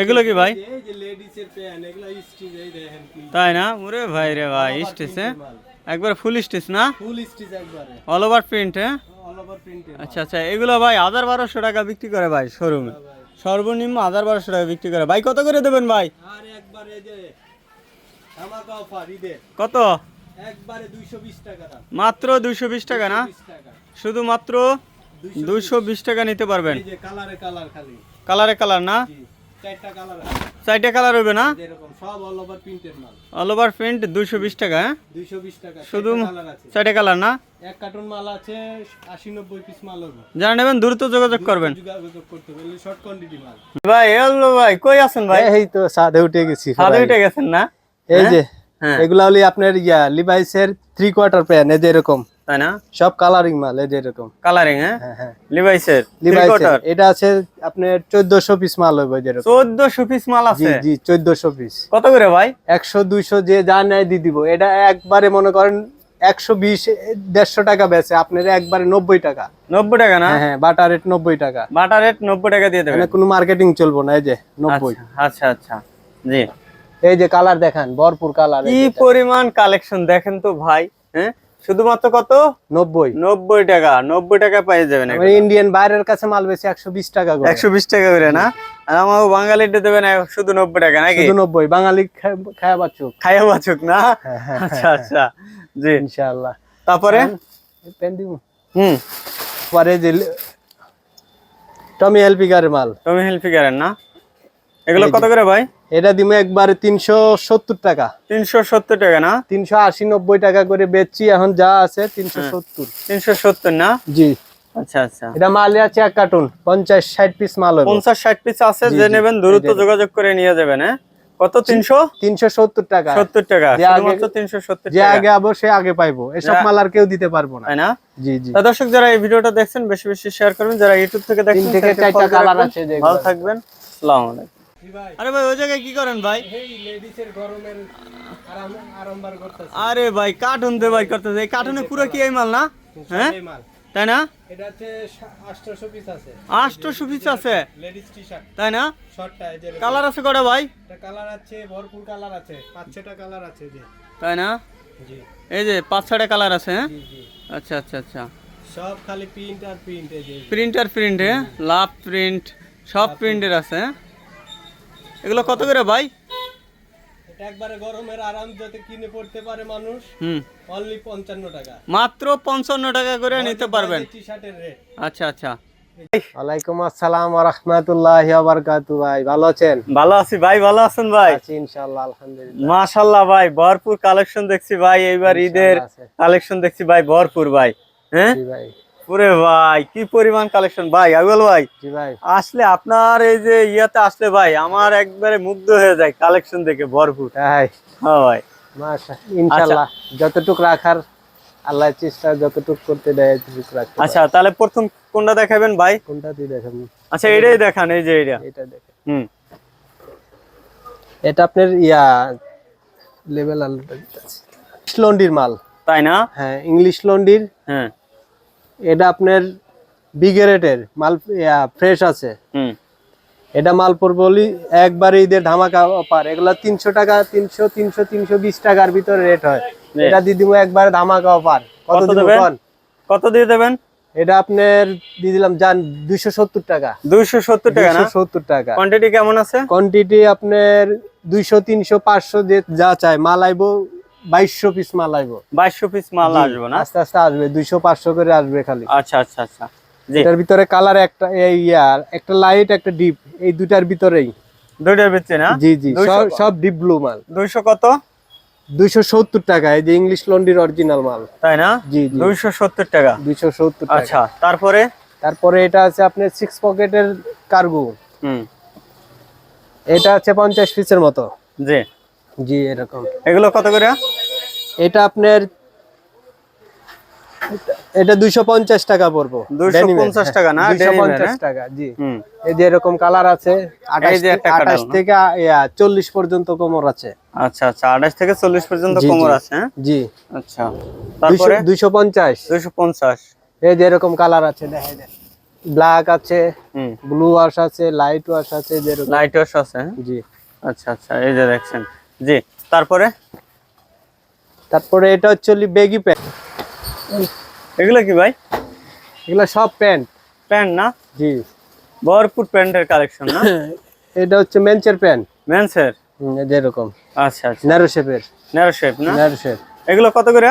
এগুলো কি ভাই? তাই না? ওরে ভাই রে ভাই স্টিচ হ্যাঁ? একবার ফুল স্টিচ না? ফুল স্টিচ একবারে। অল ওভার প্রিন্ট হ্যাঁ? অল ওভার প্রিন্টেড আচ্ছা আচ্ছা এগুলো ভাই হাজার বারোশো টাকা বিক্রি করে ভাই শোরুমে সর্বনিম্ন হাজার বারোশো টাকা বিক্রি করে। ভাই কত করে দেবেন ভাই? আর একবারে এই যে ধামাকা অফার ঈদের। কত? একবারে 220 টাকা দাম। মাত্র দুইশো বিশ টাকা না? 20 টাকা। শুধুমাত্র দুইশো বিশ। টাকা নিতে পারবেন। এই যে কালারে কালার খালি। কালারে কালার না? চারটা কালার হবে না? অল ওভার প্রিন্টেড মাল। অল ওভার প্রিন্ট দুইশো বিশ টাকা হ্যাঁ? 220 টাকা শুধু চারটে কালার না? এক কার্টুন মাল আছে 80 90 পিস মাল হবে। যারা নেবেন দ্রুত যোগাযোগ করবেন। যোগাযোগ করতে হবে শর্ট কোয়ান্টিটি মাল। ভাই হ্যালো ভাই কই আছেন ভাই? এই তো সাদে উঠে গেছি ছাদে উঠে গেছেন না? এই যে হ্যাঁ? এগুলা হলি আপনার ইয়া লিভাইসের থ্রি কোয়ার্টার প্যান্ট এই যে এরকম। তাই না? সব কালারিং মাল এই যে এরকম। কালারিং হ্যাঁ? হ্যাঁ হ্যাঁ। লিভাইসের লিভাইসের এটা আছে আপনার চোদ্দশো পিস মাল হবে এই যে এরকম। চোদ্দশো পিস মাল আছে? জি চোদ্দশো পিস কত করে ভাই? একশো দুইশো যে যা নেয় দিয়ে দিব। এটা একবারে মনে করেন একশো বিশ দেড়শো টাকা বেচে। আপনার একবারে নব্বই টাকা। নব্বই টাকা না? হ্যাঁ হ্যাঁ বাটার রেট নব্বই টাকা। বাটার রেট নব্বই টাকা দিয়ে দেবেন। মানে কোনো মার্কেটিং চলবো না এই যে নব্বই। আচ্ছা আচ্ছা জি। এই যে কালার দেখান ভরপুর কালার কি পরিমাণ কালেকশন দেখেন তো ভাই হ্যাঁ? শুধুমাত্র কত? নব্বই। নব্বই টাকা। নব্বই টাকা পেয়ে যাবেন ইন্ডিয়ান বাইরের কাছে মাল বেশি একশো বিশ টাকা করে। একশো বিশ টাকা করে না? আর আমার বাঙালিটা দেবেন শুধু নব্বই টাকা নাকি? শুধু নব্বই। বাঙালি খায়া বাচ্চু খাইয়া বাচুক না? হ্যাঁ, হ্যাঁ, আচ্ছা আচ্ছা। জি। ইনশাআল্লাহ। তারপরে? হুম। পরে যে টমি এলপিকার মাল। টমি হেল্পি করেন না? এগুলো কত করে ভাই? এটা দিমে একবারে তিনশো সত্তর টাকা। তিনশো সত্তর টাকা না? তিনশো আশি নব্বই টাকা করে বেচছি এখন যা আছে তিনশো সত্তর। তিনশো সত্তর না? জি। আচ্ছা আচ্ছা। এটা মালে আছে এক কার্টুন পঞ্চাশ ষাট পিস মাল পঞ্চাশ ষাট পিস আছে যে নেবেন দ্রুত যোগাযোগ করে নিয়ে যাবেন হ্যাঁ? কত তিনশো? তিনশো সত্তর টাকা। সত্তর টাকা তিনশো সত্তর যে আগে আবো সে আগে পাইবো। এসব মাল আর কেউ দিতে পারব না। তাই না? জি জি। দর্শক যারা এই ভিডিওটা দেখছেন বেশি বেশি শেয়ার করবেন। যারা ইউটিউব থেকে দেখছেন। ভালো থাকবেন। আসসালামু আলাইকুম। আরে ভাই ওই জায়গায় কি করেন ভাই? আরে ভাই কার্টুন দিয়ে ভাই করতেছে। এই কার্টুনে পুরো কি এই মাল না? হ্যাঁ? তাই না? আছে। আটশো পিস তাই না। কালার আছে কটা ভাই? কালার আছে ভরপুর কালার আছে। পাঁচ ছটা কালার আছে তাই না? এই যে পাঁচ ছটা কালার আছে হ্যাঁ? আচ্ছা আচ্ছা আচ্ছা। সব খালি প্রিন্ট আর প্রিন্ট এই যে। প্রিন্টার প্রিন্ট হ্যাঁ? লাভ প্রিন্ট সব প্রিন্টের আছে হ্যাঁ? এগুলো কত করে ভাই? এটা একবারে গরমের আরাম যাতে কিনে পড়তে পারে মানুষ। হুম। অনলি পঞ্চান্ন টাকা। মাত্র পঞ্চান্ন টাকা করে নিতে পারবেন। রেট আচ্ছা আচ্ছা। ওয়ালাইকুম আসসালাম ওয়া রাহমাতুল্লাহি ওয়া বারাকাতু ভাই ভালো আছেন? ভালো আছি ভাই ভালো আছেন ভাই? আছি ইনশাআল্লাহ আলহামদুলিল্লাহ। মাশাল্লাহ ভাই ভরপুর কালেকশন দেখছি ভাই এইবার ঈদের কালেকশন দেখছি ভাই ভরপুর ভাই। হ্যাঁ? জি ভাই। পুরে ভাই কি পরিমাণ কালেকশন ভাই আগুল ভাই। জি ভাই। আসলে আপনার এই যে ইয়াতে আসলে ভাই আমার একবারে মুগ্ধ হয়ে যায় কালেকশন দেখে ভরপুর। হ্যাঁ ভাই। মাশা ইনশাআল্লাহ যতটুক রাখার আল্লাহ চেষ্টা যতটুক করতে দেয় ততটুক রাখতে আচ্ছা তাহলে প্রথম কোনটা দেখাবেন ভাই? কোনটা দেখেন আচ্ছা এটাই দেখান এই যে এটা এটা দেখেন। হুম। এটা আপনার ইয়া লেভেল লন্ডির মাল। তাই না? হ্যাঁ ইংলিশ লন্ডির। হ্যাঁ। এটা আপনার বিগেরেটের মাল ফ্রেশ আছে। এটা মাল পড়বে বলি একবারে ঈদের ধামাকা অফার। এগুলা তিনশো টাকা তিনশো তিনশো তিনশো বিশ টাকার ভিতরে রেট হয়। এটা দিয়ে দিব একবারে ধামাকা অফার। কত দেবেন? কত দিয়ে দেবেন? এটা আপনার দিয়ে দিলাম জান দুইশো সত্তর টাকা। দুইশো সত্তর টাকা সত্তর টাকা। কোয়ান্টিটি কেমন আছে? কোয়ান্টিটি আপনার দুইশো তিনশো পাঁচশো যে যা চাই মাল আইবো বাইশশো পিস মাল আইবো বাইশশো পিস মাল আসবে না? আস্তে আস্তে আসবে দুইশো পাঁচশো করে আসবে খালি। আচ্ছা আচ্ছা আচ্ছা। এটার ভিতরে কালার একটা এই ইয়ার একটা লাইট একটা ডিপ এই দুটার ভিতরেই। দুইটার ভিতরে না? জি জি সব সব ডিপ ব্লু মাল। দুইশো কত? দুইশো সত্তর টাকা এই যে ইংলিশ লন্ডির অরিজিনাল মাল। তাই না? জি জি। দুইশো সত্তর টাকা। দুইশো সত্তর আচ্ছা তারপরে? তারপরে এটা আছে আপনার সিক্স পকেটের কার্গো হুম। এটা আছে পঞ্চাশ পিসের মতো। জি। জি এরকম। এগুলো কত করে? এটা আপনার এটা দুইশো পঞ্চাশ টাকা পড়ব 250 টাকা না? দুইশো Denim এর, পঞ্চাশ হ্যাঁ? টাকা জি। এই যে এরকম কালার আছে আঠাশ যে একটা আঠাশ কালার, থেকে চল্লিশ পর্যন্ত কোমর আছে। আচ্ছা আচ্ছা আঠাশ থেকে চল্লিশ পর্যন্ত কোমর আছে হ্যাঁ? জি। আচ্ছা তারপরে? দুইশো পঞ্চাশ। দুইশো পঞ্চাশ। এই যে এরকম কালার আছে দেখা যায় ব্ল্যাক আছে হুম। ব্লু ওয়াশ আছে লাইট ওয়াশ আছে যেরকম লাইট ওয়াশ আছে হ্যাঁ? জি। আচ্ছা আচ্ছা এই যে দেখছেন। জি তারপরে? তারপরে এটা হচ্ছে বেগি প্যান্ট এগুলো কি ভাই? এগুলো সব প্যান্ট। প্যান্ট না? জি। ভরপুর প্যান্টের কালেকশন না? এটা হচ্ছে মেন্সের প্যান্ট। মেন্সের যেরকম আচ্ছা আচ্ছা। ন্যারো শেপের ন্যারো শেপ না? ন্যারো শেপ এগুলো কত করে?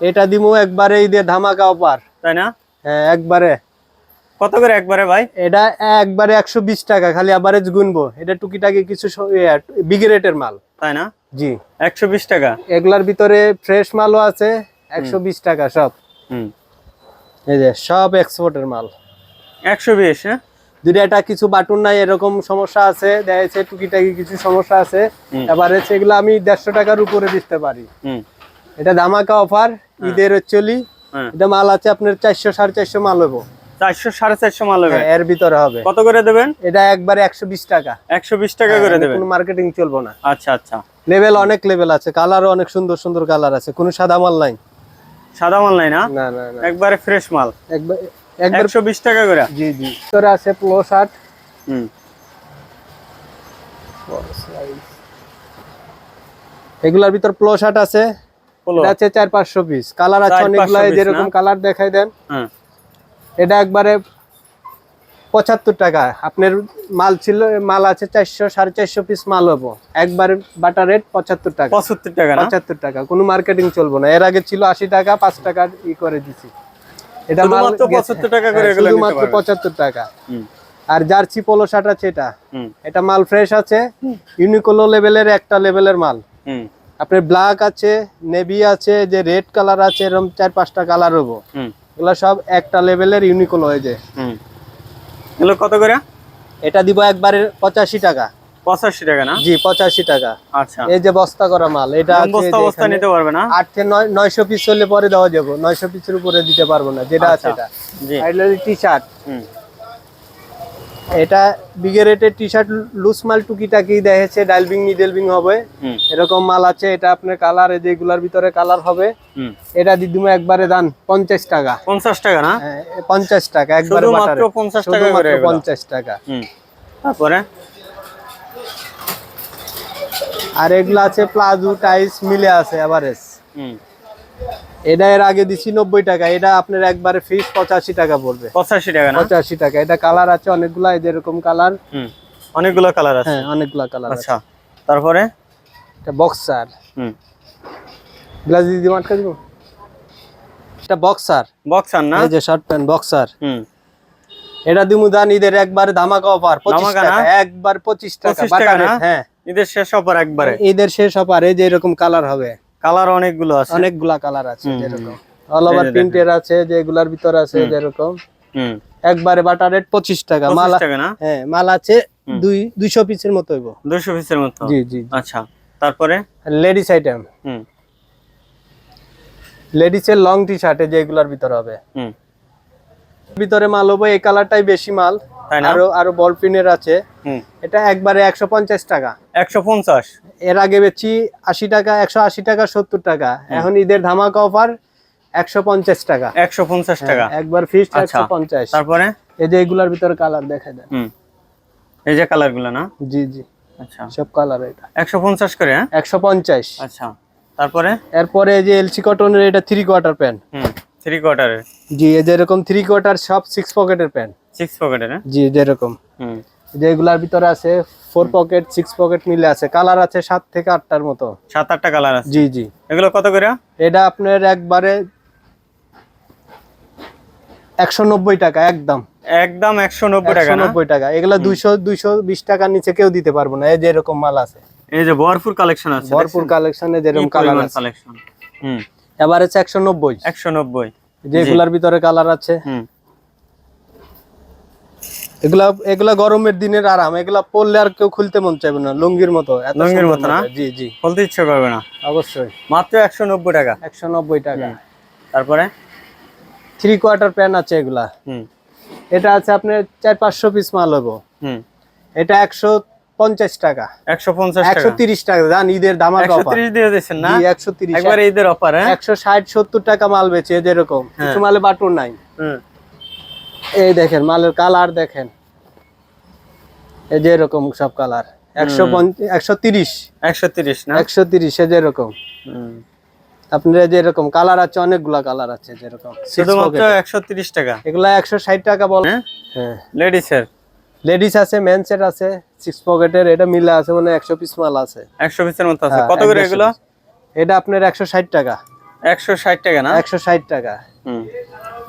এটা দিমু একবারে দিয়ে ধামাকা অপার তাই না? হ্যাঁ একবারে। কত করে একবারে ভাই? এটা একবারে একশো বিশ টাকা খালি আবারেজ গুনবো। এটা টুকিটাকি কিছু বিগ রেটের মাল। তাই না? জি। একশো বিশ টাকা। এগুলার ভিতরে ফ্রেশ মালও আছে একশো বিশ টাকা সব। হুম। এই যে সব এক্সপোর্টের মাল। একশো বিশ হ্যাঁ? দুইটা এটা কিছু বাটুন নাই এরকম সমস্যা আছে দেখা যাচ্ছে টুকিটাকি কিছু সমস্যা আছে। এবারে সেগুলো আমি দেড়শো টাকার উপরে দিতে পারি। হুম। এটা ধামাকা অফার ঈদের চলি হ্যাঁ। এটা মাল আছে আপনার চারশো সাড়ে চারশো মাল হব চারশো সাড়ে চারশো মাল হবে। হ্যাঁ, এর ভিতরে হবে। কত করে দেবেন? এটা একবারে একশো বিশ টাকা। একশো বিশ টাকা করে দেবেন। কোনো মার্কেটিং চলবো না। আচ্ছা আচ্ছা। লেভেল অনেক লেভেল আছে কালারও অনেক সুন্দর সুন্দর কালার আছে। কোনো সাদা মাল নাই। সাদা মাল নাই না? না না না। একবারে ফ্রেশ মাল। একবার একশো বিশ টাকা করে? জি জি। ভিতরে আছে প্লো শার্ট হুম। এগুলার ভিতর প্লো শার্ট আছে। আছে চার পাঁচশো পিস কালার আছে অনেকগুলো যেরকম কালার দেখাই দেন। হ্যাঁ। এটা একবারে পঁচাত্তর টাকা। আপনার মাল ছিল মাল আছে চারশো সাড়ে চারশো পিস মাল হব। একবারে বাটার রেট পঁচাত্তর টাকা। পঁচাত্তর টাকা পঁচাত্তর টাকা। কোনো মার্কেটিং চলবো না। এর আগে ছিল আশি টাকা পাঁচ টাকা ই করে দিছি। এটা। 75 টাকা করে হ্যাঁ, শুধুমাত্র পঁচাত্তর টাকা। হুম। আর জার্সি পোলো শার্ট আছে এটা। হুম। এটা মাল ফ্রেশ আছে। ইউনিকোলো লেভেলের একটা লেভেলের মাল। হুম। আপনার ব্ল্যাক আছে নেভি আছে যে রেড কালার আছে এরকম চার পাঁচটা কালার হব। এগুলো সব একটা লেভেলের ইউনিকল হয়ে যায়। হুম। এগুলো কত করে? এটা দিব একবারে পঁচাশি টাকা। পঁচাশি টাকা না? জি পঁচাশি টাকা। আচ্ছা। এই যে বস্তা করা মাল এটা বস্তা বস্তা নিতে পারবে না? আট থেকে নয় নয়শো পিস হলে পরে দেওয়া যাব। নয়শো পিসের উপরে দিতে পারব না যেটা আছে আচ্ছা। এটা। জি। টি শার্ট হুম। এটা বিগে রেটের টি শার্ট লুজ মাল টুকিটাকি দেখেছে ডাইলবিং নিডেলবিং হবে। এরকম মাল আছে এটা আপনার কালার যেগুলার ভিতরে কালার হবে। এটা দিদিমা একবারে দান পঞ্চাশ টাকা। পঞ্চাশ টাকা না? হ্যাঁ, পঞ্চাশ টাকা একবারে বাটারে। 50 টাকা। পঞ্চাশ টাকা। তারপরে? আর এগুলো আছে প্লাজো টাইস মিলে আছে এভারেজ। হুম। এটা এর আগে দিছি নব্বই টাকা এটা আপনার একবারে ফিস পঁচাশি টাকা পড়বে। পঁচাশি টাকা পঁচাশি টাকা এটা কালার আছে অনেকগুলা যেরকম কালার অনেকগুলো কালার আছে। হ্যাঁ অনেকগুলা কালার আচ্ছা তারপরে? এটা বক্সার হুম। গ্লাস দিদি মাটকা দিব? এটা বক্সার বক্সার না? এই যে শার্ট প্যান্ট বক্সার হুম। এটা দিমু দান ঈদের একবার ধামাকা অফার পঁচিশ ধামাকা টাকা একবার পঁচিশ টাকা 25 বাটা টাকা হ্যাঁ। ঈদের শেষ অফার একবারে। ঈদের শেষ অফার এই যে এরকম কালার হবে। কালার অনেকগুলো আছে। অনেকগুলা কালার আছে যেরকম। অল ওভার প্রিন্টের আছে যেগুলার ভিতর আছে যেরকম। একবারে বাটা রেট পঁচিশ টাকা। মাল পঁচিশ টাকা না? হ্যাঁ মাল আছে দুই দুইশো পিসের মতো হইব। দুশো পিসের মতো? জি জি আচ্ছা তারপরে? লেডিস আইটেম হুম। লেডিসের লং টি শার্টে যেগুলার ভিতর হবে। হুম। ভিতরে মাল হব এই কালারটাই বেশি মাল। আরও আরও বল পিনের আছে। এটা একবারে একশো পঞ্চাশ টাকা। একশো পঞ্চাশ। এর আগে বেচি আশি টাকা একশো আশি টাকা সত্তর টাকা। এখন ঈদের ধামাকা অফার একশো পঞ্চাশ টাকা। একশো পঞ্চাশ টাকা। একবার ফিক্সড আচ্ছা। একশো পঞ্চাশ। তারপরে? এই যে এগুলার ভিতরে কালার দেখা এই যে কালারগুলো না? জি জি। আচ্ছা। সব কালার এটা। একশো পঞ্চাশ করে হ্যাঁ? একশো পঞ্চাশ। আচ্ছা। তারপরে? এরপরে এই যে এলসি কটনের এটা থ্রি কোয়ার্টার প্যান্ট হুম। থ্রি কোয়ার্টারের জি যেরকম থ্রি কোয়ার্টার সব সিক্স পকেটের প্যান্ট সিক্স পকেটের জি যেরকম হুম। যে এগুলার ভিতরে আছে ফোর পকেট সিক্স পকেট মিলে আছে। কালার আছে সাত থেকে আটটার মতো। সাত আটটা কালার আছে? জি জি। এগুলো কত করে? এটা আপনার একবারে একশো নব্বই টাকা একদম। একদম একশো নব্বই টাকা নব্বই টাকা। এগুলা দুইশো দুইশো বিশ টাকার নিচে কেউ দিতে পারব না। এই যে এরকম মাল আছে। এই যে ভরপুর কালেকশন আছে ভরপুর কালেকশনে যেরকম কালার কালেকশন হুম। এবার আছে একশো নব্বই। একশো নব্বই। যেগুলার ভিতরে কালার আছে। হুম। এগুলা এগুলা গরমের দিনের আরাম এগুলা পরলে আর কেউ খুলতে মন চাইবে না লুঙ্গির মতো এত লুঙ্গির মতো না? জি জি। বলতে ইচ্ছে করবে না? অবশ্যই। মাত্র একশো নব্বই টাকা? একশো নব্বই টাকা। তারপরে? থ্রি কোয়ার্টার প্যান্ট আছে এগুলা। হুম। এটা আছে আপনার চার পাঁচশো পিস মাল হব হুম। এটা একশো পঞ্চাশ টাকা। একশো পঞ্চাশ একশো টাকা তিরিশ টাকা। জান ঈদের দামাকা একশো দিয়ে দিচ্ছেন না? একশো তিরিশ। একবার ঈদের অফার হ্যাঁ? একশো ষাট সত্তর টাকা মাল বেচে যেরকম কিছু মালে বাটুর নাই। এই দেখেন মালের কালার দেখেন। এই যে এরকম সব কালার। একশো একশো তিরিশ। একশো তিরিশ না? একশো তিরিশ এই যে এরকম। আপনার এই যে এরকম কালার আছে অনেকগুলা কালার আছে যেরকম শুধুমাত্র একশো তিরিশ টাকা? এগুলা একশো ষাট টাকা বল হ্যাঁ? হ্যাঁ। লেডিসের লেডিস আছে মেন সেট আছে সিক্স পকেটের এটা মিলে আছে মানে একশো পিস মাল আছে। একশো পিসের মতো আছে। হ্যাঁ, কত করে এগুলো? এটা আপনার একশো ষাট টাকা। একশো ষাট টাকা না? একশো ষাট টাকা। হুম।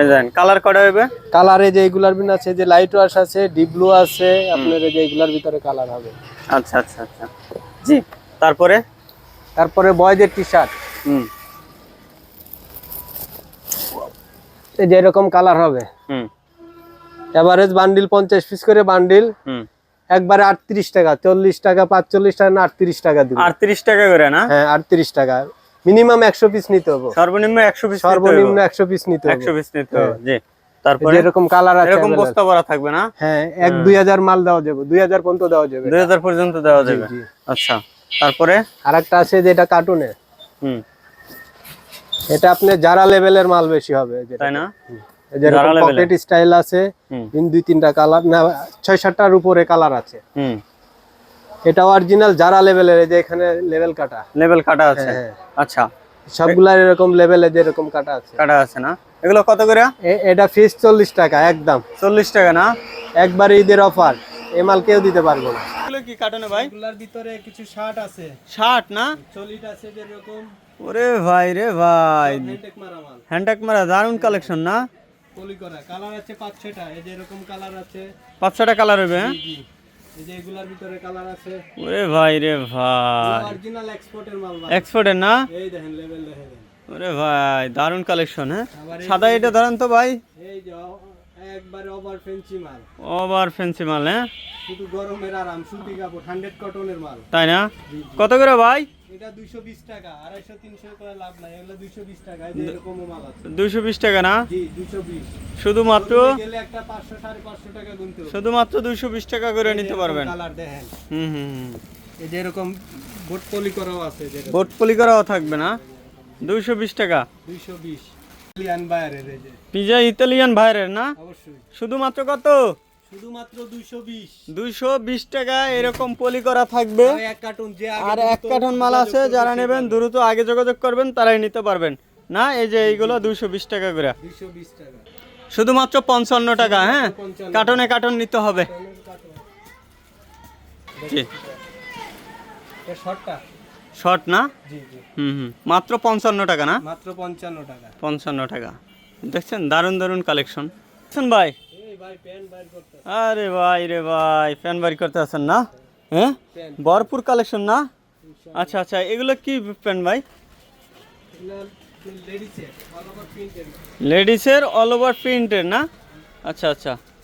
এই দেখেন কালার কটা হবে? কালারে যে এগুলার বিন আছে যে লাইট ওয়াশ আছে ডিপ ব্লু আছে আপনার যে এগুলার ভিতরে কালার হবে। আচ্ছা আচ্ছা আচ্ছা। জি তারপরে? তারপরে বয়দের টি শার্ট হুম। এই যে এরকম কালার হবে। হুম। এভারেজ বান্ডিল পঞ্চাশ পিস করে বান্ডিল একবারে আটত্রিশ টাকা চল্লিশ টাকা পাঁচচল্লিশ টাকা না আটত্রিশ টাকা দিব। আটত্রিশ টাকা করে না? হ্যাঁ আটত্রিশ টাকা। মিনিমাম একশো পিস নিতে হবে। সর্বনিম্ন একশো পিস সর্বনিম্ন একশো পিস নিতে হবে। একশো পিস নিতে হবে জি। তারপরে? এরকম কালার আছে এরকম বস্তা ভরা থাকবে না? হ্যাঁ এক দুই হাজার মাল দেওয়া যাবে দুই হাজার পর্যন্ত দেওয়া যাবে। দুই হাজার পর্যন্ত দেওয়া যাবে। আচ্ছা তারপরে? আর একটা আছে যেটা কার্টুনে হুম। এটা আপনি যারা লেভেলের মাল বেশি হবে তাই না? যেরকম পকেট স্টাইল আছে। তিন দুই তিনটা কালার না ছয় সাতটার উপরে কালার আছে। এটা অরিজিনাল যারা লেভেলের এই যে এখানে লেভেল কাটা। লেভেল কাটা আছে। হ্যাঁ। আচ্ছা। সবগুলার এরকম লেভেলে যেরকম কাটা আছে। কাটা আছে না? এগুলো কত করে? এটা ফিস চল্লিশ টাকা একদম। চল্লিশ টাকা না? একবারে ঈদের অফার এ মাল কেউ দিতে পারব না। এগুলো কি কাটনে ভাই? এগুলার ভিতরে কিছু শার্ট আছে। ষাট না? চল্লিশ আছে যেরকম। ওরে ভাই রে ভাই। হেন্টেক মারা মাল। হ্যান্ডটাক মারা দারুণ কালেকশন না? পলি করা কালার আছে পাঁচ ছয়টা। এই যে এরকম কালার আছে। পাঁচশোটা কালার হবে হ্যাঁ? এই যে এগুলার ভিতরে কালার আছে। ওরে ভাই রে ভাই। অরিজিনাল এক্সপোর্টের মাল ভাই। এক্সপোর্টের না? এই দেখেন লেভেল দেখেন। ওরে ভাই দারুণ কালেকশন হ্যাঁ? সাদা এটা ধরেন তো ভাই। এই যে একবারে ওভার ফেন্সি মাল। ওভার ফেন্সি মাল হ্যাঁ? শুধু গরমের আরাম সুতি কাপড় হান্ড্রেড কটনের মাল। তাই না? কত করে ভাই? এটা দুইশো বিশ টাকা আড়াইশো তিনশো করে লাভ নাই এগুলো দুইশো বিশ টাকা এই যে এরকমও মাল আছে। দুইশো বিশ টাকা না? জি দুইশো বিশ। শুধুমাত্র গেলে একটা টাকা গুনতে শুধুমাত্র দুইশো বিশ টাকা করে নিতে পারবেন। কালার দেখেন। হুম হুম হুম। এই যে এরকম বোট পলি করাও আছে যেটা বোট পলি করাও থাকবে না? দুইশো বিশ টাকা? এই যে। পিজা ইতালিয়ান না? অবশ্যই। শুধুমাত্র কত? শুধুমাত্র দুইশো বিশ। দুইশো বিশ টাকা এরকম পলি করা থাকবে। এক কার্টুন যে আর এক কার্টন মাল আছে যারা নেবেন দ্রুত আগে যোগাযোগ করবেন তারাই নিতে পারবেন। না এই যে এইগুলো দুইশো বিশ টাকা করে। টাকা। শুধুমাত্র পঞ্চান্ন টাকা হ্যাঁ। কার্টনে কার্টন নিতে হবে। জি। শর্টটা? শর্ট না? জি জি। হুম হুম। মাত্র পঞ্চান্ন টাকা না? মাত্র পঞ্চান্ন টাকা। পঞ্চান্ন টাকা। দেখছেন দারুণ দারুণ কালেকশন ভাই আরে ভাই রে ভাই ফ্যান বাইর করতে আছেন না? হ্যাঁ? ভরপুর কালেকশন না? আচ্ছা আচ্ছা এগুলো কি প্যান ভাই? লেডিসের অল ওভার প্রিন্টের না? আচ্ছা আচ্ছা।